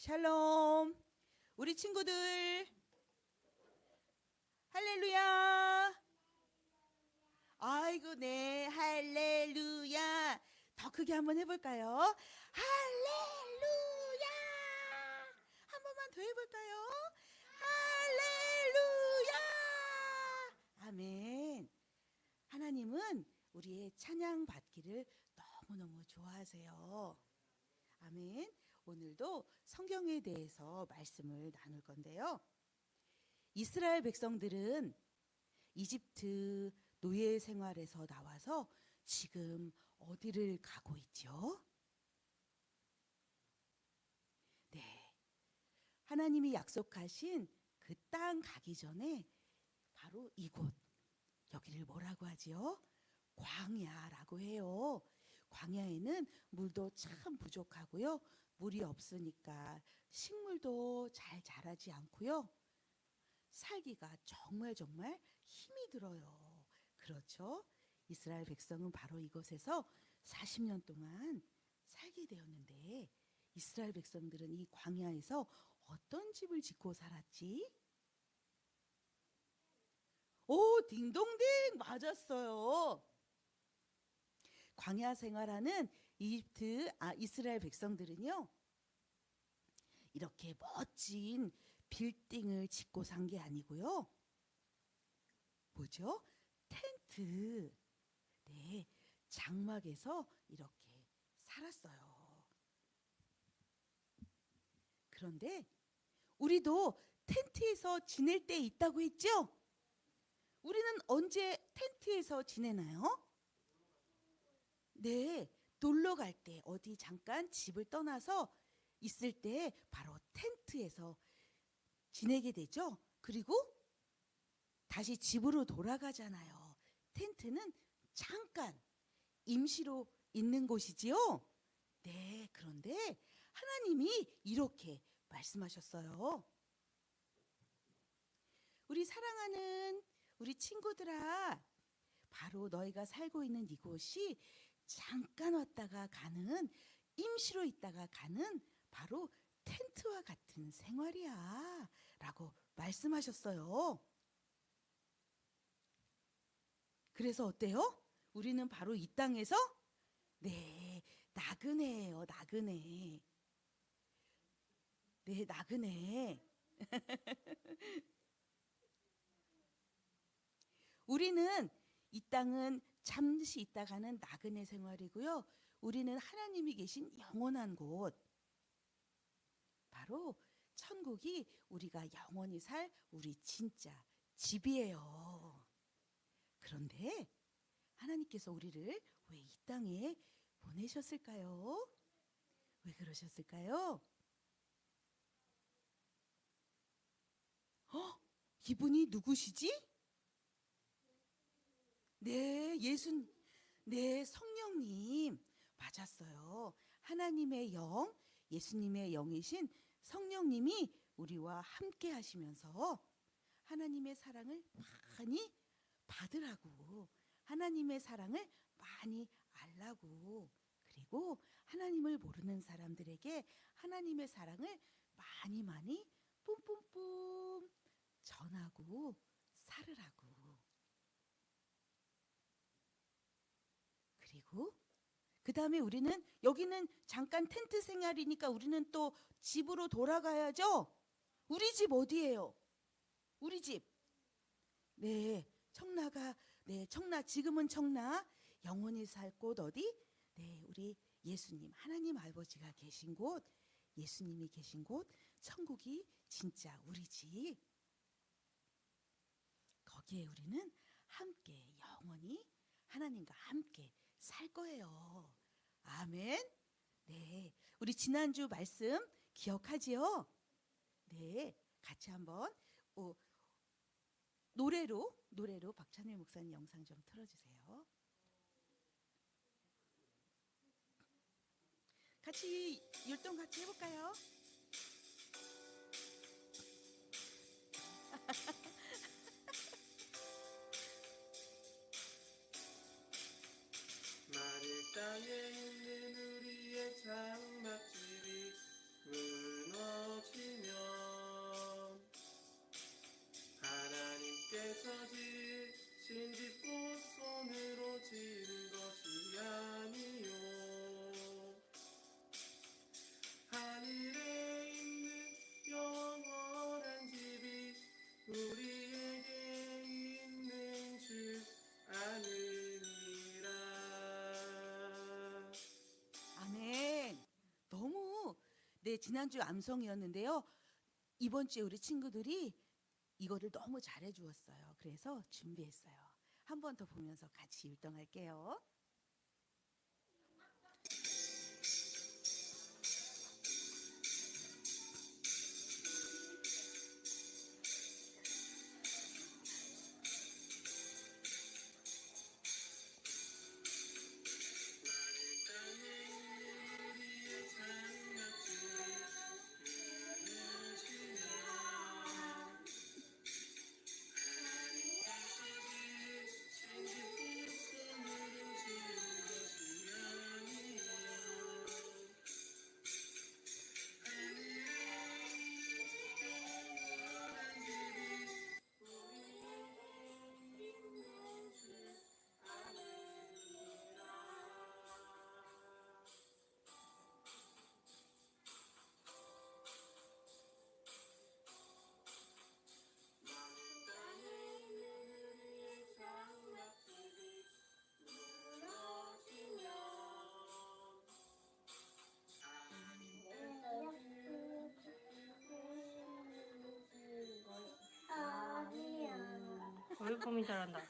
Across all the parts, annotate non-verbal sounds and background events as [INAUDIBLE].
샬롬. 우리 친구들. 할렐루야. 아이고, 네. 할렐루야. 더 크게 한번 해볼까요? 할렐루야. 한 번만 더 해볼까요? 할렐루야. 아멘. 하나님은 우리의 찬양 받기를 너무너무 좋아하세요. 아멘. 오늘도 성경에 대해서 말씀을 나눌 건데요. 이스라엘 백성들은 이집트 노예 생활에서 나와서 지금 어디를 가고 있죠? 네. 하나님이 약속하신 그 땅 가기 전에 바로 이곳 여기를 뭐라고 하지요? 광야라고 해요. 광야에는 물도 참 부족하고요. 물이 없으니까 식물도 잘 자라지 않고요. 살기가 정말 정말 힘이 들어요. 그렇죠? 이스라엘 백성은 바로 이곳에서 40년 동안 살게 되었는데 이스라엘 백성들은 이 광야에서 어떤 집을 짓고 살았지? 오, 딩동댕 맞았어요. 광야 생활하는 이집트 아 이스라엘 백성들은요. 이렇게 멋진 빌딩을 짓고 산 게 아니고요. 뭐죠? 텐트. 네. 장막에서 이렇게 살았어요. 그런데 우리도 텐트에서 지낼 때 있다고 했죠? 우리는 언제 텐트에서 지내나요? 네, 놀러 갈 때 어디 잠깐 집을 떠나서 있을 때 바로 텐트에서 지내게 되죠. 그리고 다시 집으로 돌아가잖아요. 텐트는 잠깐 임시로 있는 곳이지요. 네, 그런데 하나님이 이렇게 말씀하셨어요. 우리 사랑하는 우리 친구들아, 바로 너희가 살고 있는 이곳이 잠깐 왔다가 가는 임시로 있다가 가는 바로 텐트와 같은 생활이야. 라고 말씀하셨어요. 그래서 어때요? 우리는 바로 이 땅에서 네, 나그네예요. 나그네. 네, 나그네. [LAUGHS] 우리는 이 땅은 잠시 있다가는 나그네 생활이고요. 우리는 하나님이 계신 영원한 곳. 바로 천국이 우리가 영원히 살 우리 진짜 집이에요. 그런데 하나님께서 우리를 왜 이 땅에 보내셨을까요? 왜 그러셨을까요? 어? 이분이 누구시지? 네, 예수, 네, 성령님. 맞았어요. 하나님의 영, 예수님의 영이신 성령님이 우리와 함께 하시면서 하나님의 사랑을 많이 받으라고, 하나님의 사랑을 많이 알라고, 그리고 하나님을 모르는 사람들에게 하나님의 사랑을 많이 많이 뿜뿜뿜 전하고 살으라고. 그리고 그 다음에 우리는 여기는 잠깐 텐트 생활이니까 우리는 또 집으로 돌아가야죠. 우리 집 어디예요? 우리 집. 네, 청라가 네 청라 지금은 청라 영원히 살 곳 어디? 네, 우리 예수님 하나님 아버지가 계신 곳, 예수님이 계신 곳, 천국이 진짜 우리 집. 거기에 우리는 함께 영원히 하나님과 함께 살 거예요. 아멘. 네. 우리 지난주 말씀 기억하지요? 네. 같이 한번 어, 노래로 노래로 박찬일 목사님 영상 좀 틀어 주세요. 같이 율동 같이 해 볼까요? 지난주 암송이었는데요. 이번 주에 우리 친구들이 이거를 너무 잘해 주었어요. 그래서 준비했어요. 한 번 더 보면서 같이 율동할게요. 얼음이 잘한다.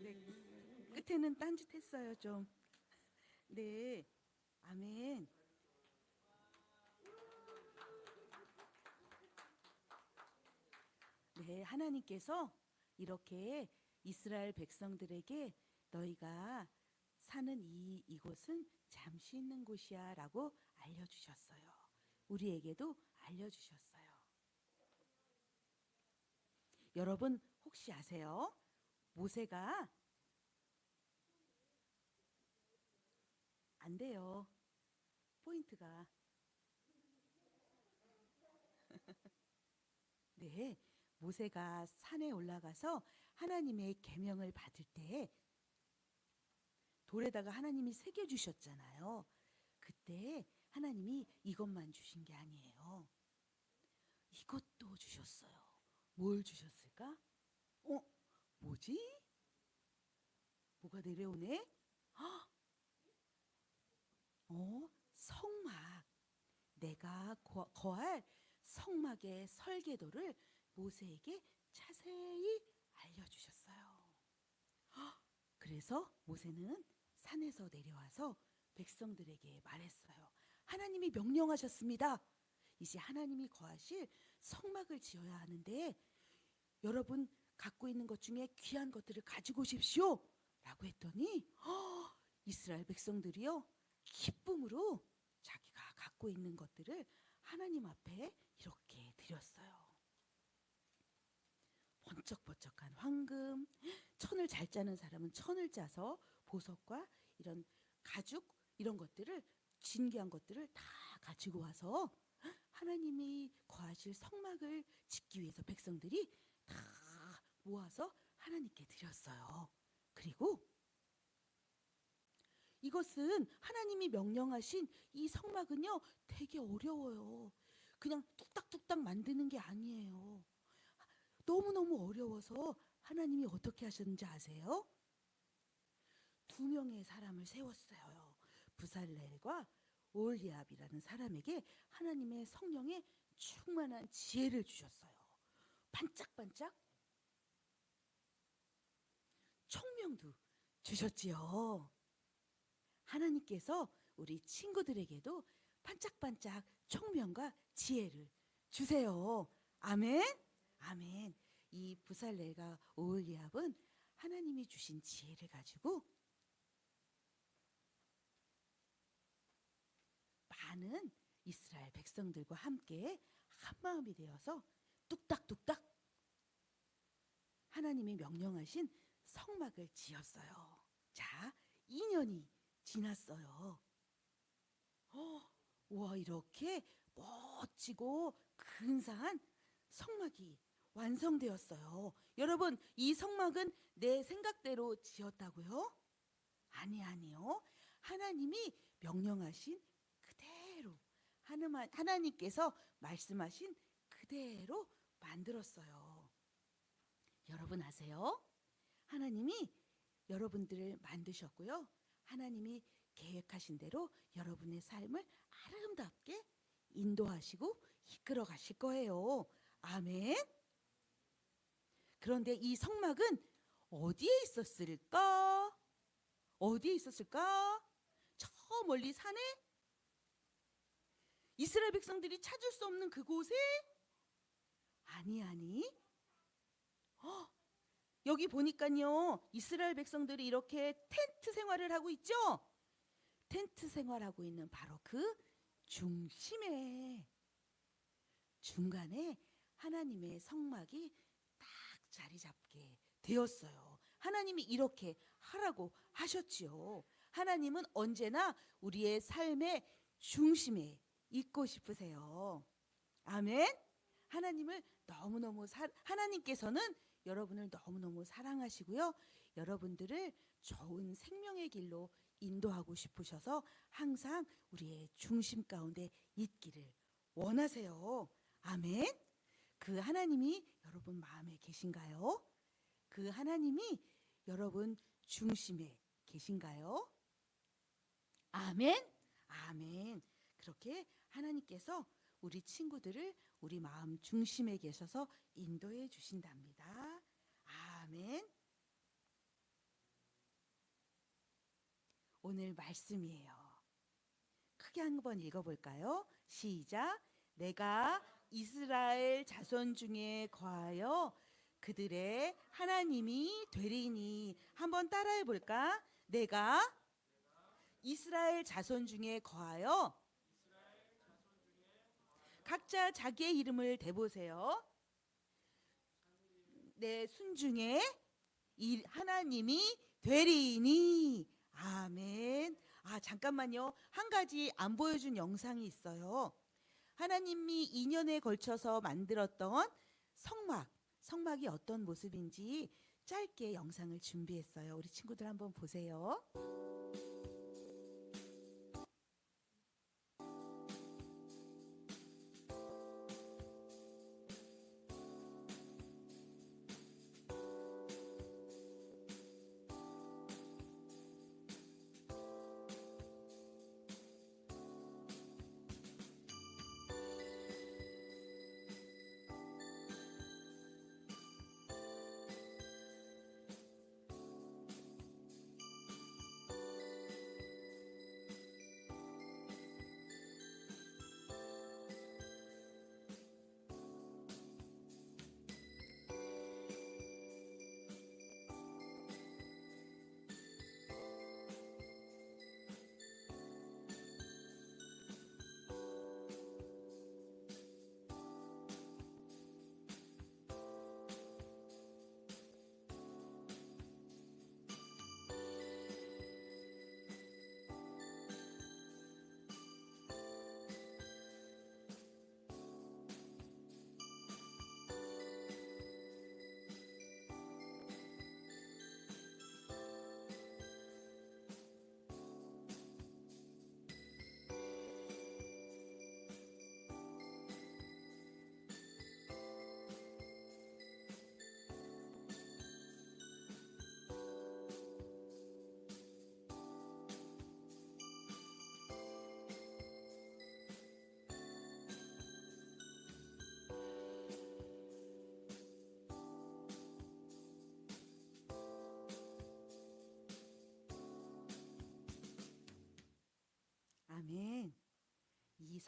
네, 끝에는 딴짓 했어요 좀. 네, 아멘. 하나님께서 이렇게 이스라엘 백성들에게 너희가 사는 이 이곳은 잠시 있는 곳이야라고 알려 주셨어요. 우리에게도 알려 주셨어요. 여러분 혹시 아세요? 모세가 안 돼요. 포인트가. [LAUGHS] 네. 모세가 산에 올라가서 하나님의 계명을 받을 때 돌에다가 하나님이 새겨 주셨잖아요. 그때 하나님이 이것만 주신 게 아니에요. 이것도 주셨어요. 뭘 주셨을까? 어? 뭐지? 뭐가 내려오네? 헉! 어? 성막. 내가 거, 거할 성막의 설계도를 모세에게 자세히 알려주셨어요. 헉! 그래서 모세는 산에서 내려와서 백성들에게 말했어요. 하나님이 명령하셨습니다. 이제 하나님이 거하실 성막을 지어야 하는데 여러분 갖고 있는 것 중에 귀한 것들을 가지고 오십시오. 라고 했더니 헉! 이스라엘 백성들이요. 기쁨으로 자기가 갖고 있는 것들을 하나님 앞에 이렇게 드렸어요. 번쩍번쩍한 황금, 천을 잘 짜는 사람은 천을 짜서 보석과 이런 가죽 이런 것들을 진귀한 것들을 다 가지고 와서 하나님이 거하실 성막을 짓기 위해서 백성들이 다 모아서 하나님께 드렸어요. 그리고 이것은 하나님이 명령하신 이 성막은요 되게 어려워요. 그냥 뚝딱뚝딱 만드는 게 아니에요. 너무너무 어려워서 하나님이 어떻게 하셨는지 아세요? 두 명의 사람을 세웠어요. 부살렐과 올리압이라는 사람에게 하나님의 성령의 충만한 지혜를 주셨어요. 반짝반짝 총명도 주셨지요. 하나님께서 우리 친구들에게도 반짝반짝 총명과 지혜를 주세요. 아멘. 아멘. 이 부살렐과 오올리압은 하나님이 주신 지혜를 가지고 많은 이스라엘 백성들과 함께 한 마음이 되어서 뚝딱뚝딱 하나님이 명령하신 성막을 지었어요. 자, 2년이 지났어요. 어, 와 이렇게 멋지고 근사한 성막이 완성되었어요. 여러분, 이 성막은 내 생각대로 지었다고요? 아니, 아니요. 하나님이 명령하신 그대로 하나님께서 말씀하신 그대로 만들었어요. 여러분 아세요? 하나님이 여러분들을 만드셨고요. 하나님이 계획하신 대로 여러분의 삶을 아름답게 인도하시고 이끌어 가실 거예요. 아멘. 그런데 이 성막은 어디에 있었을까? 어디에 있었을까? 저 멀리 산에? 이스라엘 백성들이 찾을 수 없는 그곳에? 아니, 아니. 어, 여기 보니까요, 이스라엘 백성들이 이렇게 텐트 생활을 하고 있죠? 텐트 생활하고 있는 바로 그 중심에, 중간에 하나님의 성막이 딱 자리 잡게 되었어요. 하나님이 이렇게 하라고 하셨지요. 하나님은 언제나 우리의 삶의 중심에 있고 싶으세요. 아멘. 하나님을 너무너무 사, 하나님께서는 여러분을 너무너무 사랑하시고요. 여러분들을 좋은 생명의 길로 인도하고 싶으셔서 항상 우리의 중심 가운데 있기를 원하세요. 아멘. 그 하나님이 여러분 마음에 계신가요? 그 하나님이 여러분 중심에 계신가요? 아멘. 아멘. 그렇게 하나님께서 우리 친구들을 우리 마음 중심에 계셔서 인도해 주신답니다. 아멘. 오늘 말씀이에요. 크게 한번 읽어볼까요? 시작. 내가 이스라엘 자손 중에 거하여 그들의 하나님이 되리니 한번 따라해 볼까? 내가 이스라엘 자손 중에 거하여 각자 자기의 이름을 대보세요. 내 순중에 이 하나님이 되리니 아멘. 아 잠깐만요. 한 가지 안 보여준 영상이 있어요. 하나님이 2년에 걸쳐서 만들었던 성막, 성막이 어떤 모습인지 짧게 영상을 준비했어요. 우리 친구들 한번 보세요.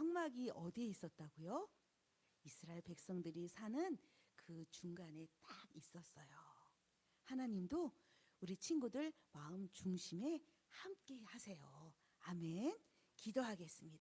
성막이 어디에 있었다고요? 이스라엘 백성들이 사는 그 중간에 딱 있었어요. 하나님도 우리 친구들 마음 중심에 함께 하세요. 아멘. 기도하겠습니다.